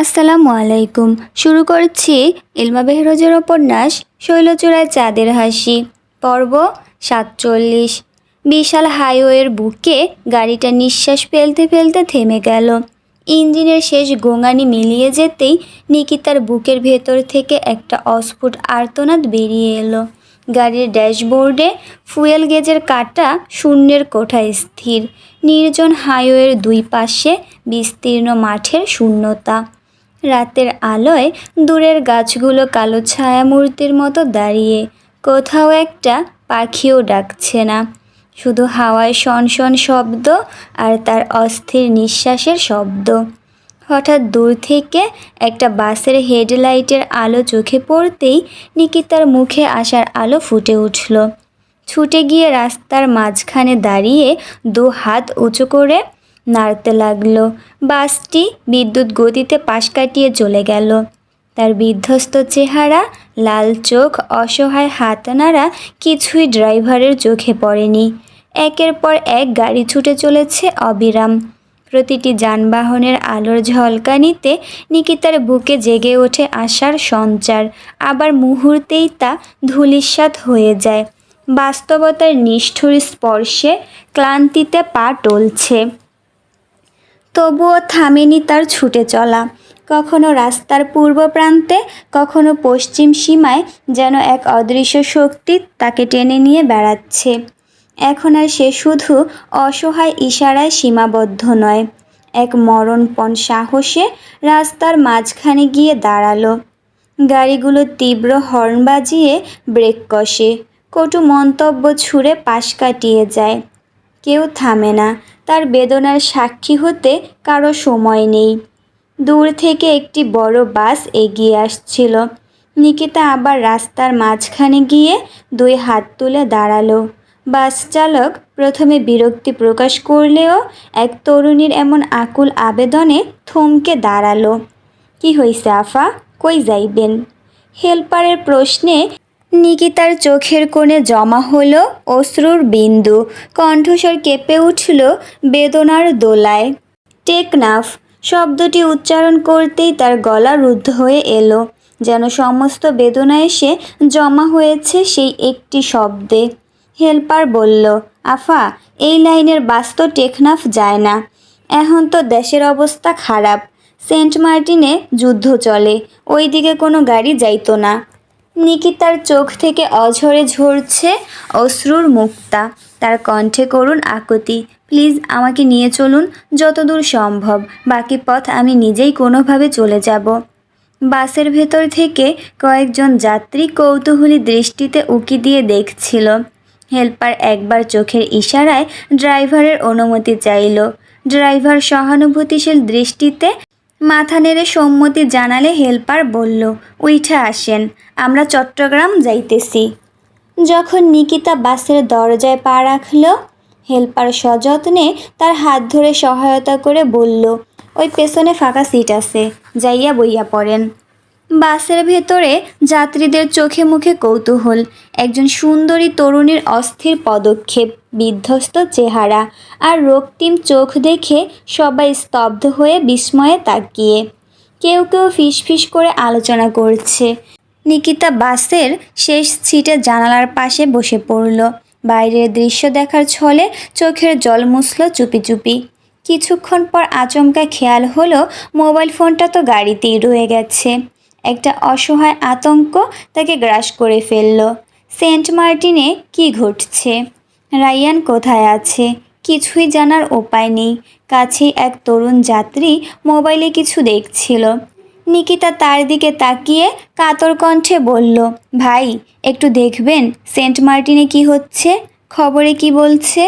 আসসালামু আলাইকুম। শুরু করছি ইলমা বেহরোজের উপন্যাস শৈলচূড়ায় চাঁদের হাসি, পর্ব সাতচল্লিশ। বিশাল হাইওয়ের বুকে গাড়িটা নিঃশ্বাস ফেলতে ফেলতে থেমে গেল। ইঞ্জিনের শেষ গোঙানি মিলিয়ে যেতেই নিকিতার বুকের ভেতর থেকে একটা অস্ফুট আর্তনাদ বেরিয়ে এলো। গাড়ির ড্যাশবোর্ডে ফুয়েল গেজের কাটা শূন্যের কোঠায় স্থির। নির্জন হাইওয়ের দুই পাশে বিস্তীর্ণ মাঠের শূন্যতা। রাতের আলোয় দূরের গাছগুলো কালো ছায়ামূর্তির মতো দাঁড়িয়ে, কোথাও একটা পাখিও ডাকছে না। শুধু হাওয়ায় শনশন শব্দ আর তার অস্থির নিঃশ্বাসের শব্দ। হঠাৎ দূর থেকে একটা বাসের হেডলাইটের আলো চোখে পড়তেই নিকিতার মুখে আসার আলো ফুটে উঠল। ছুটে গিয়ে রাস্তার মাঝখানে দাঁড়িয়ে দু হাত উঁচু করে নাড়তে লাগল। বাসটি বিদ্যুৎ গতিতে পাশ কাটিয়ে চলে গেল। তার বিধ্বস্ত চেহারা, লাল চোখ, অসহায় হাত নাড়া কিছুই ড্রাইভারের চোখে পড়েনি। একের পর এক গাড়ি ছুটে চলেছে অবিরাম। প্রতিটি যানবাহনের আলোর ঝলকানিতে নিকিতার বুকে জেগে ওঠে আশার সঞ্চার। আবার মুহূর্তেই তা ধূলিসাৎ হয়ে যায়। বাস্তবতার নিষ্ঠুর স্পর্শে ক্লান্তিতে পা টলছে। তবুও থামেনি তার ছুটে চলা। কখনো রাস্তার পূর্ব প্রান্তে, কখনো পশ্চিম সীমায় যেন এক অদৃশ্য শক্তি তাকে টেনে নিয়ে বেড়াচ্ছে। এখন আর সে শুধু অসহায় ইশারায় সীমাবদ্ধ নয়, এক মরণপণ সাহসে রাস্তার মাঝখানে গিয়ে দাঁড়াল। গাড়িগুলো তীব্র হর্ন বাজিয়ে ব্রেক কষে, কটু মন্তব্য ছুঁড়ে পাশ কাটিয়ে যায়। কেউ থামে না তার বেদনার সাক্ষী হতে কারও সময় নেই। দূর থেকে একটি বড় বাস এগিয়ে আসছিল। নিকিতা আবার রাস্তার মাঝখানে গিয়ে দুই হাত তুলে দাঁড়াল। বাস চালক প্রথমে বিরক্তি প্রকাশ করলেও এক তরুণীর এমন আকুল আবেদনে থমকে দাঁড়াল। কি হইছে, আফা? কই যাইবেন? হেল্পারের প্রশ্নে নিকিতার চোখের কোণে জমা হলো অশ্রুর বিন্দু। কণ্ঠস্বর কেঁপে উঠল বেদনার দোলায়। টেকনাফ, শব্দটি উচ্চারণ করতেই তার গলা রুদ্ধ হয়ে এলো। যেন সমস্ত বেদনা এসে জমা হয়েছে সেই একটি শব্দে। হেল্পার বলল, আফা, এই লাইনের বাস তো টেকনাফ যায় না। এখন তো দেশের অবস্থা খারাপ। সেন্ট মার্টিনে যুদ্ধ চলে। ওইদিকে কোনো গাড়ি যাইতো না। নিকিতার চোখ থেকে অঝরে ঝরছে অশ্রুর মুক্তা। তার কণ্ঠে করুন আকুতি। প্লিজ আমাকে নিয়ে চলুন, যতদূর সম্ভব। বাকি পথ আমি নিজেই কোনোভাবে চলে যাব। বাসের ভেতর থেকে কয়েকজন যাত্রী কৌতূহলী দৃষ্টিতে উকি দিয়ে দেখছিল। হেল্পার একবার চোখের ইশারায় ড্রাইভারের অনুমতি চাইল। ড্রাইভার সহানুভূতিশীল দৃষ্টিতে মাথা নেড়ে সম্মতি জানালে হেল্পার বলল, উইঠা আসেন, আমরা চট্টগ্রাম যাইতেছি। যখন নিকিতা বাসের দরজায় পা রাখল, হেল্পার সযত্নে তার হাত ধরে সহায়তা করে বলল, ওই পেছনে ফাঁকা সিট আছে, যাইয়া বইয়া পড়েন। বাসের ভেতরে যাত্রীদের চোখে মুখে কৌতূহল, একজন সুন্দরী তরুণীর অস্থির পদক্ষেপ। বিধ্বস্ত চেহারা আর রক্তিম চোখ দেখে সবাই স্তব্ধ হয়ে বিস্ময়ে তাকিয়ে। কেউ কেউ ফিসফিস করে আলোচনা করছে। নিকিতা বাসের শেষ সিটে জানালার পাশে বসে পড়ল। বাইরের দৃশ্য দেখার ছলে চোখের জল মুছল চুপি চুপি। কিছুক্ষণ পর আচমকা খেয়াল হলো, মোবাইল ফোনটা তো গাড়িতেই রয়ে গেছে। একটা অসহায় আতঙ্ক তাকে গ্রাস করে ফেলল। সেন্ট মার্টিনে কি ঘটছে? রায়ান কোথায় আছে? কিছুই জানার উপায় নেই। কাছেই এক তরুণ যাত্রী মোবাইলে কিছু দেখছিল। নিকিতা তার দিকে তাকিয়ে কাতর কণ্ঠে বলল, ভাই, একটু দেখবেন সেন্ট মার্টিনে কি হচ্ছে? খবরে কি বলছে?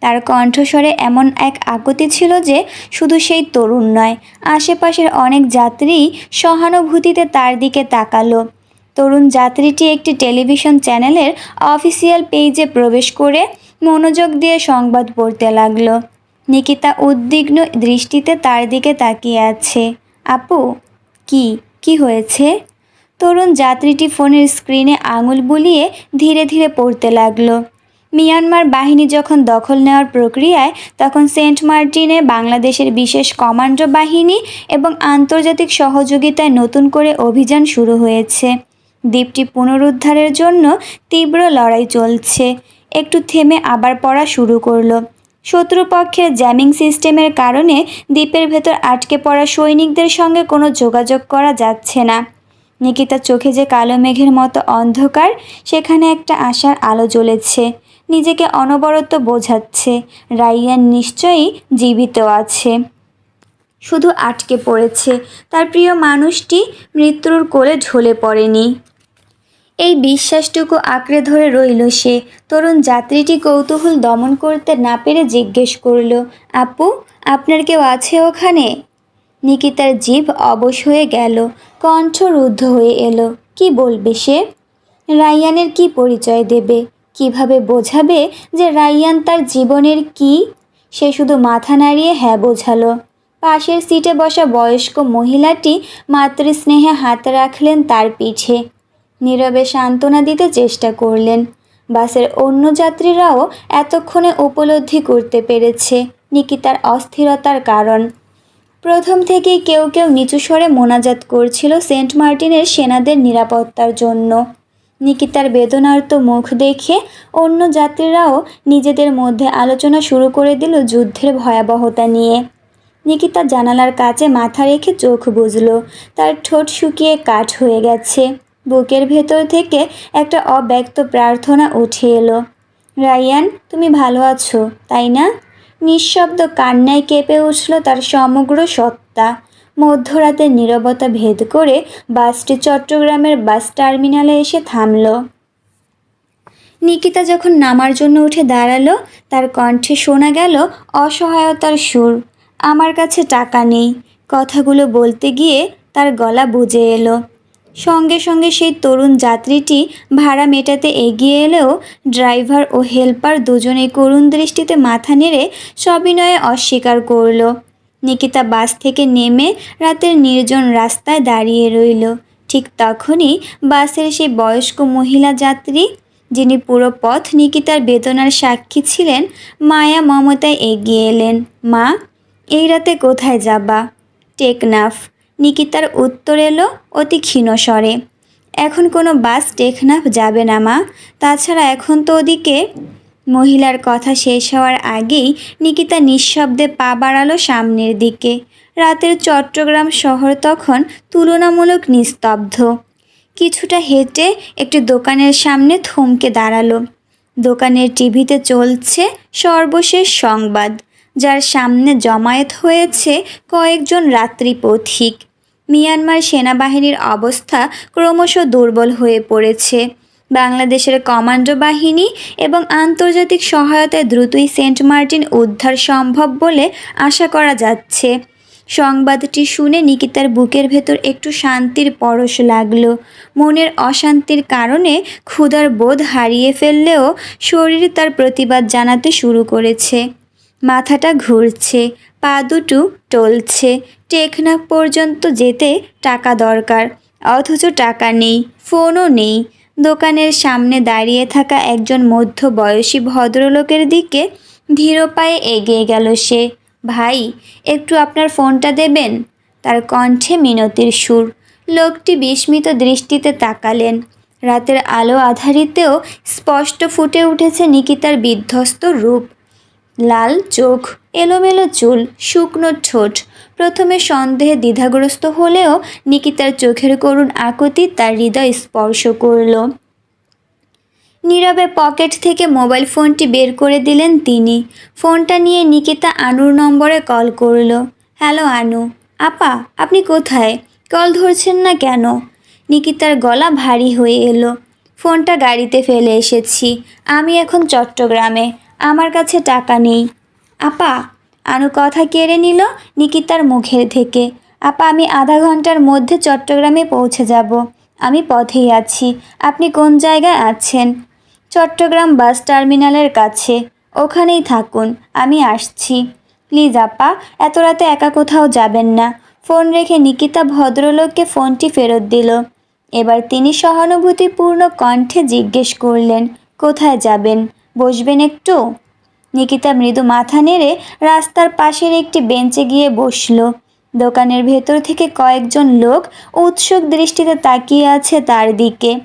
তার কণ্ঠস্বরে এমন এক আকুতি ছিল যে শুধু সেই তরুণ নয়, আশেপাশের অনেক যাত্রী সহানুভূতিতে তার দিকে তাকালো। তরুণ যাত্রীটি একটি টেলিভিশন চ্যানেলের অফিসিয়াল পেজে প্রবেশ করে মনোযোগ দিয়ে সংবাদ পড়তে লাগল। নিকিতা উদ্বিগ্ন দৃষ্টিতে তার দিকে তাকিয়ে আছে। আপু, কি কি হয়েছে? তরুণ যাত্রীটি ফোনের স্ক্রিনে আঙুল বুলিয়ে ধীরে ধীরে পড়তে লাগল। মিয়ানমার বাহিনী যখন দখল নেওয়ার প্রক্রিয়ায়, তখন সেন্ট মার্টিনে বাংলাদেশের বিশেষ কমান্ডো বাহিনী এবং আন্তর্জাতিক সহযোগিতায় নতুন করে অভিযান শুরু হয়েছে। দ্বীপটি পুনরুদ্ধারের জন্য তীব্র লড়াই চলছে। একটু থেমে আবার পড়া শুরু করল। শত্রুপক্ষের জ্যামিং সিস্টেমের কারণে দ্বীপের ভেতর আটকে পড়া সৈনিকদের সঙ্গে কোনো যোগাযোগ করা যাচ্ছে না। নিকিতার চোখে যে কালো মেঘের মতো অন্ধকার, সেখানে একটা আশার আলো জ্বলেছে। নিজেকে অনবরত বোঝাচ্ছে। রাইয়ান নিশ্চয়ই জীবিত আছে। শুধু আটকে পড়েছে। তার প্রিয় মানুষটি মৃত্যুর কোলে ঢলে পড়েনি। এই বিশ্বাসটুকু আঁকড়ে ধরে রইল সে। তরুণ যাত্রীটি কৌতূহল দমন করতে না পেরে জিজ্ঞেস করল, আপু, আপনার কেউ আছে ওখানে? নিকিতার জীব অবশ হয়ে গেল, কণ্ঠ রুদ্ধ হয়ে এলো, কি বলবে সে? রাইয়ানের কি পরিচয় দেবে? কীভাবে বোঝাবে যে রাইয়ান তার জীবনের কি? সে শুধু মাথা নাড়িয়ে হ্যাঁ বোঝালো। পাশের সিটে বসা বয়স্ক মহিলাটি মাতৃস্নেহে হাত রাখলেন তার পিঠে। নীরবে সান্ত্বনা দিতে চেষ্টা করলেন। বাসের অন্য যাত্রীরাও এতক্ষণে উপলব্ধি করতে পেরেছে নিকিতার অস্থিরতার কারণ। প্রথম থেকেই কেউ কেউ নিচু স্বরে মোনাজাত করছিল সেন্ট মার্টিনের সেনাদের নিরাপত্তার জন্য। নিকিতার বেদনার্ত মুখ দেখে অন্য যাত্রীরাও নিজেদের মধ্যে আলোচনা শুরু করে দিল যুদ্ধের ভয়াবহতা নিয়ে। নিকিতা জানালার কাছে মাথা রেখে চোখ বুঝল তার ঠোঁট শুকিয়ে কাঠ হয়ে গেছে। বুকের ভেতর থেকে একটা অব্যক্ত প্রার্থনা উঠে এলো। রায়ান, তুমি ভালো আছো, তাই না? নিঃশব্দ কান্নায় কেঁপে উঠল তার সমগ্র সত্তা। মধ্যরাতের নীরবতা ভেদ করে বাসটি চট্টগ্রামের বাস টার্মিনালে এসে থামল। নিকিতা যখন নামার জন্য উঠে দাঁড়াল, তার কণ্ঠে শোনা গেল অসহায়তার সুর, আমার কাছে টাকা নেই। কথাগুলো বলতে গিয়ে তার গলা বুঝে এলো। সঙ্গে সঙ্গে সেই তরুণ যাত্রীটি ভাড়া মেটাতে এগিয়ে এলেও ড্রাইভার ও হেল্পার দুজনেই করুণ দৃষ্টিতে মাথা নেড়ে সবিনয়ে অস্বীকার করল। নিকিতা বাস থেকে নেমে রাতের নির্জন রাস্তায় দাঁড়িয়ে রইল। ঠিক তখনই বাসের সেই বয়স্ক মহিলা যাত্রী, যিনি পুরো পথ নিকিতার বেদনার সাক্ষী ছিলেন, মায়া মমতায় এগিয়ে এলেন। মা, এই রাতে কোথায় যাবা? টেকনাফ। নিকিতার উত্তর এলো অতি ক্ষীণ স্বরে। এখন কোনো বাস টেকনাফ যাবে না, মা। তাছাড়া এখন তো ওদিকে মহিলার কথা শেষ হওয়ার আগেই নিকিতা নিঃশব্দে পা বাড়ালো সামনের দিকে। রাতের চট্টগ্রাম শহর তখন তুলনামূলক নিস্তব্ধ। কিছুটা হেঁটে একটি দোকানের সামনে থমকে দাঁড়াল। দোকানের টিভিতে চলছে সর্বশেষ সংবাদ, যার সামনে জমায়েত হয়েছে কয়েকজন রাত্রি পথিক মিয়ানমার সেনাবাহিনীর অবস্থা ক্রমশ দুর্বল হয়ে পড়েছে। বাংলাদেশের কমান্ডো বাহিনী এবং আন্তর্জাতিক সহায়তায় দ্রুতই সেন্ট মার্টিন উদ্ধার সম্ভব বলে আশা করা যাচ্ছে। সংবাদটি শুনে নিকিতার বুকের ভেতর একটু শান্তির পরশ লাগল। মনের অশান্তির কারণে ক্ষুধার বোধ হারিয়ে ফেললেও শরীর তার প্রতিবাদ জানাতে শুরু করেছে। মাথাটা ঘুরছে, পা দুটো টলছে, টেকনাফ পর্যন্ত যেতে টাকা দরকার। অথচ টাকা নেই, ফোনও নেই। দোকানের সামনে দাঁড়িয়ে থাকা একজন মধ্যবয়সী ভদ্রলোকের দিকে ধীর পায়ে এগিয়ে গেল সে। ভাই, একটু আপনার ফোনটা দেবেন? তার কণ্ঠে মিনতির সুর। লোকটি বিস্মিত দৃষ্টিতে তাকালেন। রাতের আলো আধারিতেও স্পষ্ট ফুটে উঠেছে নিকিতার বিধ্বস্ত রূপ। লাল চোখ, এলোমেলো চুল, শুকনো ঠোঁট। প্রথমে সন্দেহে দ্বিধাগ্রস্ত হলেও নিকিতার চোখের করুণ আকুতি তার হৃদয় স্পর্শ করল। নীরবে পকেট থেকে মোবাইল ফোনটি বের করে দিলেন তিনি। ফোনটা নিয়ে নিকিতা আনুর নম্বরে কল করল। হ্যালো, আনু। আপা, আপনি কোথায়? কল ধরছেন না কেন? নিকিতার গলা ভারী হয়ে এলো। ফোনটা গাড়িতে ফেলে এসেছি। আমি এখন চট্টগ্রামে। আমার কাছে টাকা নেই। আপা, আনু কথা কেড়ে নিল নিকিতার মুখের থেকে। আপা, আমি আধা ঘণ্টার মধ্যে চট্টগ্রামে পৌঁছে যাব। আমি পথেই আছি। আপনি কোন জায়গায় আছেন? চট্টগ্রাম বাস টার্মিনালের কাছে। ওখানেই থাকুন, আমি আসছি। প্লিজ আপা, এত রাতে একা কোথাও যাবেন না। ফোন রেখে নিকিতা ভদ্রলোককে ফোনটি ফেরত দিল। এবার তিনি সহানুভূতিপূর্ণ কণ্ঠে জিজ্ঞেস করলেন, কোথায় যাবেন? বসবেন একটু? নিকিতা মৃদু মাথা নেড়ে রাস্তার পাশের একটি বেঞ্চে গিয়ে বসল। দোকানের ভেতর থেকে কয়েকজন লোক উৎসুক দৃষ্টিতে তাকিয়ে আছে তার দিকে।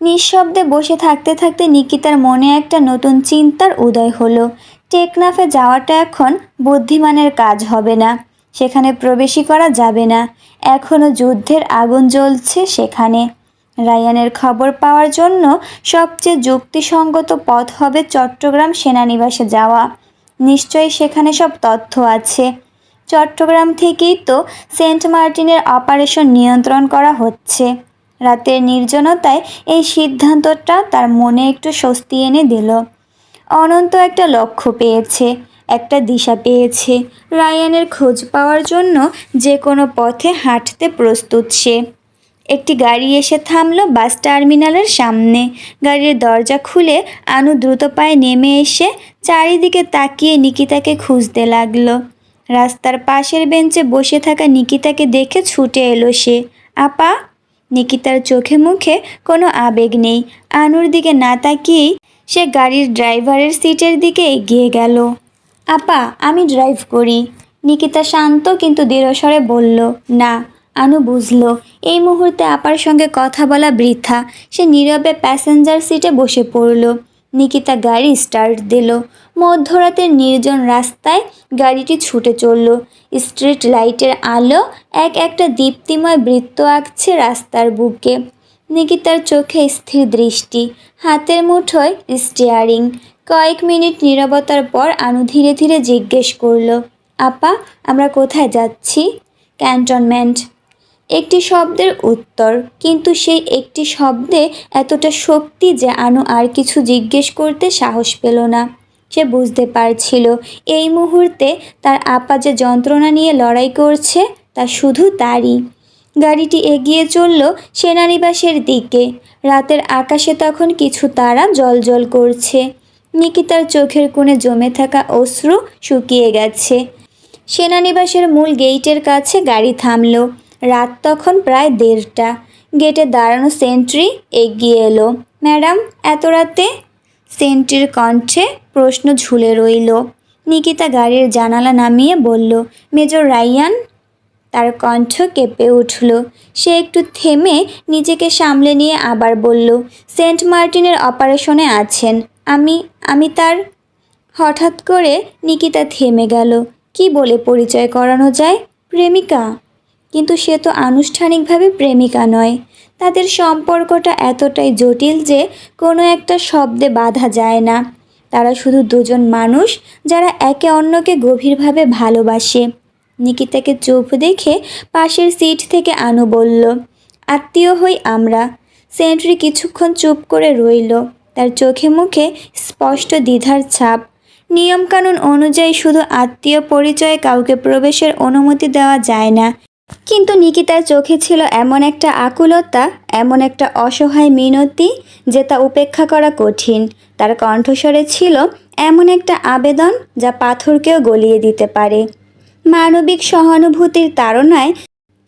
নিঃশব্দে বসে থাকতে থাকতে নিকিতার মনে একটা নতুন চিন্তার উদয় হলো। টেকনাফে যাওয়াটা এখন বুদ্ধিমানের কাজ হবে না। সেখানে প্রবেশই করা যাবে না। এখনও যুদ্ধের আগুন জ্বলছে সেখানে। রায়ানের খবর পাওয়ার জন্য সবচেয়ে যুক্তিসঙ্গত পথ হবে চট্টগ্রাম সেনানিবাসে যাওয়া। নিশ্চয়ই সেখানে সব তথ্য আছে। চট্টগ্রাম থেকেই তো সেন্ট মার্টিনের অপারেশন নিয়ন্ত্রণ করা হচ্ছে। রাতের নির্জনতায় এই সিদ্ধান্তটা তার মনে একটু স্বস্তি এনে দিল। অনন্ত একটা লক্ষ্য পেয়েছে, একটা দিশা পেয়েছে। রায়ানের খোঁজ পাওয়ার জন্য যে কোনো পথে হাঁটতে প্রস্তুত সে। একটি গাড়ি এসে থামলো বাস টার্মিনালের সামনে। গাড়ির দরজা খুলে আনু দ্রুত পায়ে নেমে এসে চারিদিকে তাকিয়ে নিকিতাকে খুঁজতে লাগল। রাস্তার পাশের বেঞ্চে বসে থাকা নিকিতাকে দেখে ছুটে এলো সে। আপা? নিকিতার চোখে মুখে কোনো আবেগ নেই। আনুর দিকে না তাকিয়েই সে গাড়ির ড্রাইভারের সিটের দিকে এগিয়ে গেল। আপা, আমি ড্রাইভ করি। নিকিতা শান্ত কিন্তু দৃঢ়স্বরে বলল, না। আনু বুঝলো, এই মুহূর্তে আপার সঙ্গে কথা বলা বৃথা। সে নীরবে প্যাসেঞ্জার সিটে বসে পড়ল। নিকিতা গাড়ি স্টার্ট দিল। মধ্যরাতের নির্জন রাস্তায় গাড়িটি ছুটে চলল। স্ট্রিট লাইটের আলো এক একটা দীপ্তিময় বৃত্ত আঁকছে রাস্তার বুকে। নিকিতার চোখে স্থির দৃষ্টি, হাতের মুঠোয় স্টিয়ারিং কয়েক মিনিট নীরবতার পর আনু ধীরে ধীরে জিজ্ঞেস করল, আপা, আমরা কোথায় যাচ্ছি? ক্যান্টনমেন্ট একটি শব্দের উত্তর, কিন্তু সেই একটি শব্দে এতটা শক্তি যে আনু আর কিছু জিজ্ঞেস করতে সাহস পেল না। সে বুঝতে পারছিল, এই মুহূর্তে তার আপা যে যন্ত্রণা নিয়ে লড়াই করছে, তা শুধু তারই। গাড়িটি এগিয়ে চলল সেনানিবাসের দিকে। রাতের আকাশে তখন কিছু তারা জলজল করছে। নিকিতার চোখের কোণে জমে থাকা অশ্রু শুকিয়ে গেছে। সেনানিবাসের মূল গেইটের কাছে গাড়ি থামলো। রাত তখন প্রায় দেড়টা। গেটে দাঁড়ানো সেন্ট্রি এগিয়ে এলো। ম্যাডাম, এত রাতে? সেন্ট্রির কণ্ঠে প্রশ্ন ঝুলে রইল। নিকিতা গাড়ির জানালা নামিয়ে বলল, মেজর রাইয়ান তার কণ্ঠ কেঁপে উঠল। সে একটু থেমে নিজেকে সামলে নিয়ে আবার বলল, সেন্ট মার্টিনের অপারেশনে আছেন। আমি আমি তার হঠাৎ করে নিকিতা থেমে গেল। কি বলে পরিচয় করানো যায়? প্রেমিকা কিন্তু সে তো আনুষ্ঠানিকভাবে প্রেমিকা নয়। তাদের সম্পর্কটা এতটাই জটিল যে কোনো একটা শব্দে বাধা যায় না। তারা শুধু দুজন মানুষ যারা একে অন্যকে গভীরভাবে ভালোবাসে। নিকিতাকে চুপ দেখে পাশের সিট থেকে আনু বলল, আত্মীয় হই আমরা। সেন্ট্রি কিছুক্ষণ চুপ করে রইল। তার চোখে মুখে স্পষ্ট দ্বিধার ছাপ। নিয়মকানুন অনুযায়ী শুধু আত্মীয় পরিচয়ে কাউকে প্রবেশের অনুমতি দেওয়া যায় না। কিন্তু নিকিতার চোখে ছিল এমন একটা আকুলতা, এমন একটা অসহায় মিনতি যে তা উপেক্ষা করা কঠিন। তার কণ্ঠস্বরে ছিল এমন একটা আবেদন যা পাথরকেও গলিয়ে দিতে পারে। মানবিক সহানুভূতির তাড়নায়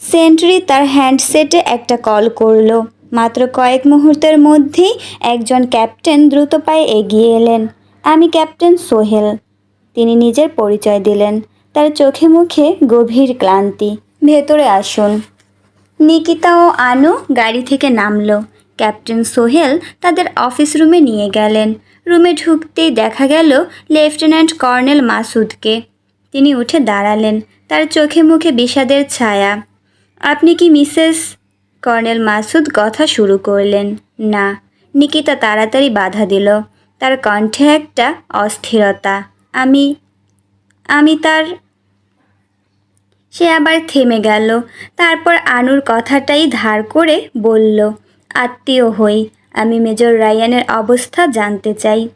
সেন্ট্রি তার হ্যান্ডসেটে একটা কল করল। মাত্র কয়েক মুহূর্তের মধ্যেই একজন ক্যাপ্টেন দ্রুত পায়ে এগিয়ে এলেন। আমি ক্যাপ্টেন সোহেল, তিনি নিজের পরিচয় দিলেন। তার চোখে মুখে গভীর ক্লান্তি। ভেতরে আসুন। নিকিতা ও আনু গাড়ি থেকে নামলো। ক্যাপ্টেন সোহেল তাদের অফিস রুমে নিয়ে গেলেন। রুমে ঢুকতেই দেখা গেল লেফটেন্যান্ট কর্নেল মাসুদকে। তিনি উঠে দাঁড়ালেন, তার চোখে মুখে বিষাদের ছায়া। আপনি কি মিসেস? কর্নেল মাসুদ কথা শুরু করলেন। না। নিকিতা তাড়াতাড়ি বাধা দিল। তার কণ্ঠে একটা অস্থিরতা। আমি আমি তার সে আবার থেমে গেল। তারপর আনুর কথাটাই ধার করে বলল, আত্মীয় হই, আমি মেজর রায়ানের অবস্থা জানতে চাই।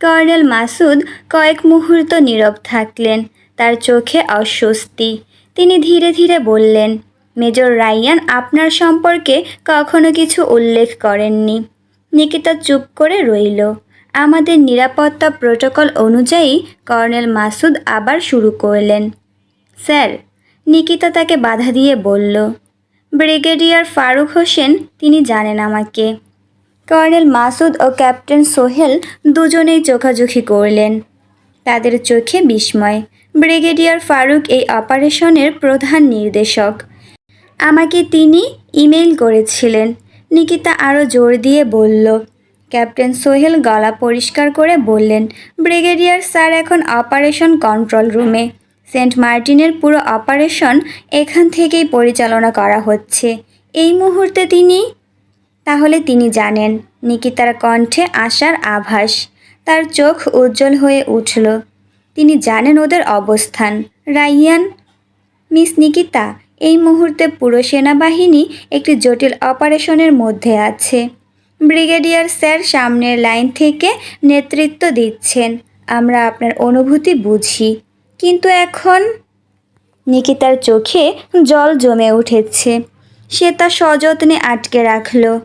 কর্নেল মাসুদ কয়েক মুহূর্ত নীরব থাকলেন, তার চোখে অস্বস্তি। তিনি ধীরে ধীরে বললেন, মেজর রায়ান আপনার সম্পর্কে কখনো কিছু উল্লেখ করেননি। নিকিতা চুপ করে রইল। আমাদের নিরাপত্তা প্রোটোকল অনুযায়ী কর্নেল মাসুদ আবার শুরু করলেন। স্যার নিকিতা তাকে বাধা দিয়ে বলল, ব্রিগেডিয়ার ফারুক হোসেন, তিনি জানেন আমাকে। কর্নেল মাসুদ ও ক্যাপ্টেন সোহেল দুজনেই চোখাচোখি করলেন। তাদের চোখে বিস্ময়। ব্রিগেডিয়ার ফারুক এই অপারেশনের প্রধান নির্দেশক। আমাকে তিনি ইমেইল করেছিলেন। নিকিতা আরও জোর দিয়ে বলল। ক্যাপ্টেন সোহেল গলা পরিষ্কার করে বললেন, ব্রিগেডিয়ার স্যার এখন অপারেশন কন্ট্রোল রুমে। সেন্ট মার্টিনের পুরো অপারেশন এখান থেকেই পরিচালনা করা হচ্ছে। এই মুহূর্তে তিনি, তাহলে তিনি জানেন, নিকিতার কণ্ঠে আসার আভাস, তার চোখ উজ্জ্বল হয়ে উঠল। তিনি জানেন ওদের অবস্থান। রাইয়ান, মিস নিকিতা, এই মুহূর্তে পুরো সেনাবাহিনী একটি জটিল অপারেশনের মধ্যে আছে। ব্রিগেডিয়ার স্যার সামনের লাইন থেকে নেতৃত্ব দিচ্ছেন। আমরা আপনার অনুভূতি বুঝি। কিন্তু এখন? নিকিতার চোখে জল জমে উঠেছে। সে তা সযত্নে আটকে রাখল।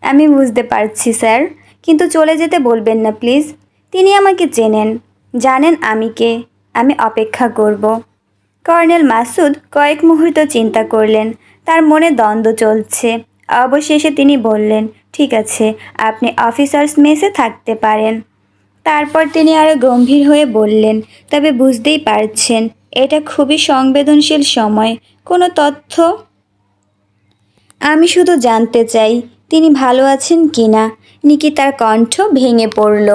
আমি বুঝতে পারছি, স্যার, কিন্তু চলে যেতে বলবেন না, প্লিজ। তিনি আমাকে চেনেন। জানেন আমি কে। আমি অপেক্ষা করব। কর্নেল মাসুদ কয়েক মুহূর্ত চিন্তা করলেন। তার মনে দ্বন্দ্ব চলছে। অবশেষে তিনি বললেন, ঠিক আছে, আপনি অফিসার্স মেসে থাকতে পারেন। তারপর তিনি আরও গম্ভীর হয়ে বললেন, তবে বুঝতেই পারছেন, এটা খুবই সংবেদনশীল সময়। কোনো তথ্য? আমি শুধু জানতে চাই, তিনি ভালো আছেন কিনা? নিকি তার কণ্ঠ ভেঙে পড়ল।